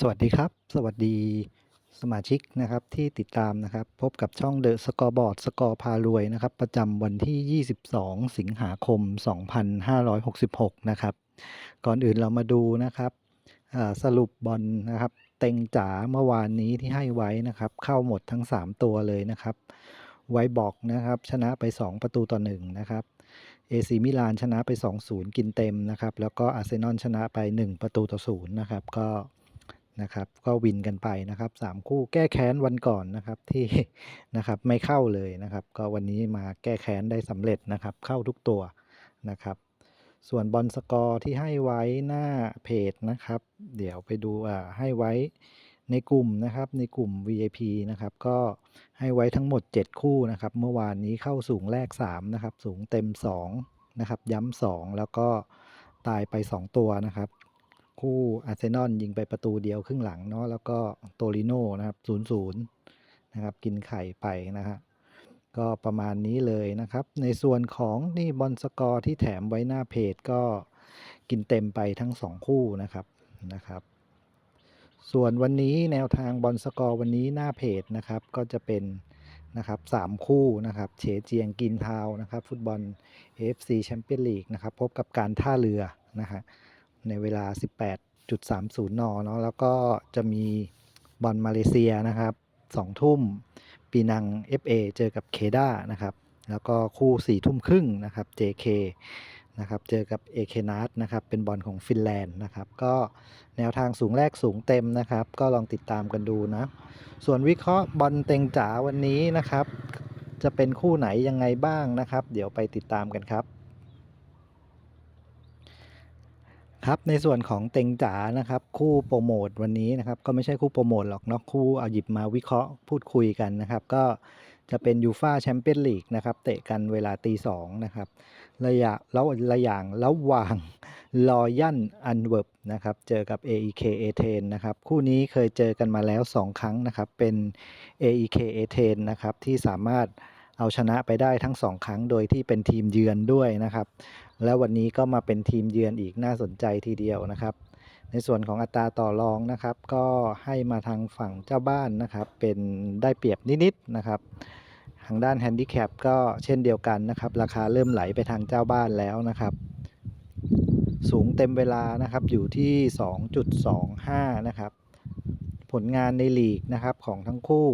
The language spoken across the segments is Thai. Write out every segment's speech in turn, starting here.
สวัสดีครับ สวัสดีสมาชิกนะครับที่ติดตามนะครับ พบกับช่อง The Scoreboard สกอร์พารวยนะครับ ประจำวันที่ 22 สิงหาคม 2566 นะครับ ก่อนอื่นเรามาดูนะครับสรุปบอลนะครับ เต็งจ๋าเมื่อวานนี้ที่ให้ไว้นะครับ เข้าหมดทั้ง 3 ตัวเลยนะครับ ไวบอกนะครับ ชนะไป 2 ประตูต่อ1นะครับเอซีมิลานชนะไป 2-0 กินเต็มนะครับ แล้วก็อาร์เซนอลชนะไป 1 ประตูต่อ0นะครับก็ นะครับก็วินกันไปนะครับ3คู่แก้แค้นวันก่อนนะครับที่นะครับไม่เข้าเลยนะครับ ก็วันนี้มาแก้แค้นได้สำเร็จนะครับเข้าทุกตัวนะครับส่วนบอลสกอร์ที่ให้ไว้หน้าเพจนะครับ เดี๋ยวไปดูอ่าให้ไว้ในกลุ่มนะครับในกลุ่ม VIP นะครับก็ให้ไว้ทั้งหมด 7 คู่นะครับ เมื่อวานนี้เข้าสูงแรก 3 นะครับ สูงเต็ม 2 นะครับ ย้ำ2 แล้วก็ตายไป 2 ตัวนะครับ คู่อาร์เซนอลยิงไปประตูเดียวครึ่งหลังเนาะแล้วก็โตริโน่นะครับ0-0นะครับกินไข่ไปนะครับก็ประมาณนี้เลยนะครับ ในส่วนของนี่บอลสกอร์ที่แถมไว้หน้าเพจก็กินเต็มไปทั้ง 2 คู่นะครับนะครับ ส่วนวันนี้แนวทางบอลสกอร์วันนี้หน้าเพจนะครับก็จะเป็นนะครับ3คู่นะครับเฉเจียงกินทาวน์นะครับ ฟุตบอล AFC แชมเปี้ยนลีกนะครับพบกับการท่าเรือนะฮะ ในเวลา 18.30 น เนาะแล้วก็จะมีบอลมาเลเซียนะครับ2ทุ่มปีนัง FA เจอกับเคด้านะครับ แล้วก็คู่4ทุ่มครึ่งนะครับ JK นะครับ เจอกับ AK n a t นะครับ เป็นบอลของฟินแลนด์นะครับ ก็แนวทางสูงแรกสูงเต็มนะครับ ก็ลองติดตามกันดูนะ ส่วนวิเคราะห์บอลเต็งจ๋าวันนี้นะครับ จะเป็นคู่ไหนยังไงบ้างนะครับ เดี๋ยวไปติดตามกันครับ ครับในส่วนของเต็งจ๋านะครับ คู่โปรโมทวันนี้นะครับ ก็ไม่ใช่คู่โปรโมทหรอกเนาะคู่เอาหยิบมาวิเคราะห์พูดคุยกันนะครับ ก็จะเป็นยูฟาแชมเปี้ยนลีกนะครับ เตะกันเวลาตีสองนะครับ ระยะแล้วระย่างระหว่างลอยันอันเวิร์บนะครับ เจอกับ AEK A10 นะครับ คู่นี้เคยเจอกันมาแล้ว 2 ครั้งนะครับ เป็น AEK A10 นะครับ ที่สามารถเอาชนะไปได้ทั้ง 2 ครั้งโดยที่เป็นทีมเยือนด้วยนะครับ แล้ววันนี้ก็มาเป็นทีมเยือนอีกน่าสนใจทีเดียวนะครับ ในส่วนของอัตราต่อรองนะครับ ก็ให้มาทางฝั่งเจ้าบ้านนะครับ เป็นได้เปรียบนิดๆนะครับ ทางด้านแฮนดิแคปก็เช่นเดียวกันนะครับ ราคาเริ่มไหลไปทางเจ้าบ้านแล้วนะครับ สูงเต็มเวลานะครับอยู่ที่ 2.25 นะครับ ผลงานในลีกนะครับของทั้งคู่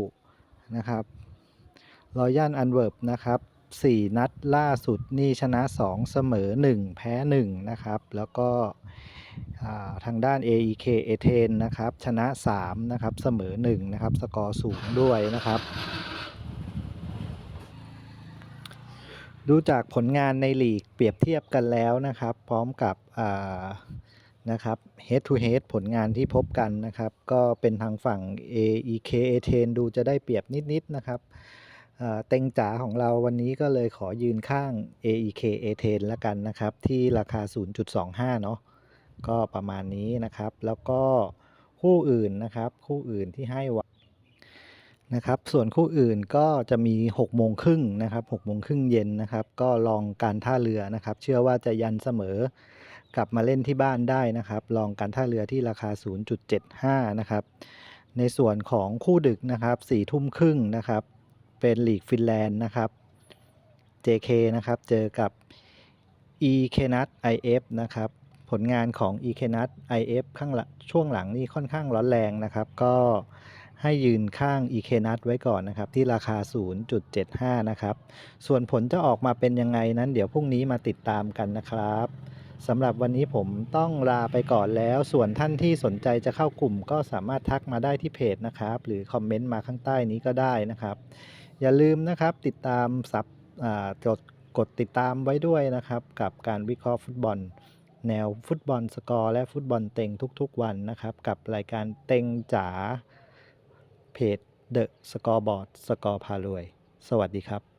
นะครับรอยันอันเวิร์บนะครับ 4 นัดล่าสุดนี่ชนะ 2 เสมอ 1 แพ้ 1 นะครับ แล้วก็ทางด้าน AEK A10 นะครับ ชนะ 3 นะครับ เสมอ 1 นะครับ สกอร์สูงด้วยนะครับ ดูจากผลงานในลีกเปรียบเทียบกันแล้วนะครับ พร้อมกับนะครับ head to head ผลงานที่พบกันนะครับ ก็เป็นทางฝั่ง AEK A10 ดูจะได้เปรียบนิด ๆ นะครับ เต็งจ๋าของเราวันนี้ก็เลยขอยืนข้าง AEK A10 แล้วกันนะครับ ที่ราคา 0.25 เนาะก็ประมาณนี้นะครับ แล้วก็คู่อื่นนะครับ คู่อื่นที่ให้ไว้นะครับ ส่วนคู่อื่นก็จะมี6โมงครึ่งนะครับ6โมงครึ่งเย็นนะครับ ก็ลองการท่าเรือนะครับ เชื่อว่าจะยันเสมอกลับมาเล่นที่บ้านได้นะครับ ลองการท่าเรือที่ราคา 0.75 นะครับ ในส่วนของคู่ดึกนะครับ4ทุ่มครึ่งนะครับ เป็นลีกฟินแลนด์นะครับ JK นะครับ เจอกับ e k n u t IF นะครับ ผลงานของ e k n u t IF ข้างหลังช่วงหลังนี่ค่อนข้างร้อนแรงนะครับ ก็ให้ยืนข้าง e k n u t ไว้ก่อนนะครับ ที่ราคา 0.75 นะครับ ส่วนผลจะออกมาเป็นยังไงนั้น เดี๋ยวพรุ่งนี้มาติดตามกันนะครับสำหรับวันนี้ผมต้องลาไปก่อนแล้ว ส่วนท่านที่สนใจจะเข้ากลุ่มก็สามารถทักมาได้ที่เพจนะครับ หรือคอมเมนต์มาข้างใต้นี้ก็ได้นะครับ อย่าลืมนะครับติดตามซับอ่ากดกดติดตามไว้ด้วยนะครับ กับการวิเคราะห์ฟุตบอล แนวฟุตบอลสกอร์และฟุตบอลเต็งทุกๆวันนะครับ กับรายการเต็งจ๋าเพจ The Scoreboard สกอร์พารวย สวัสดีครับ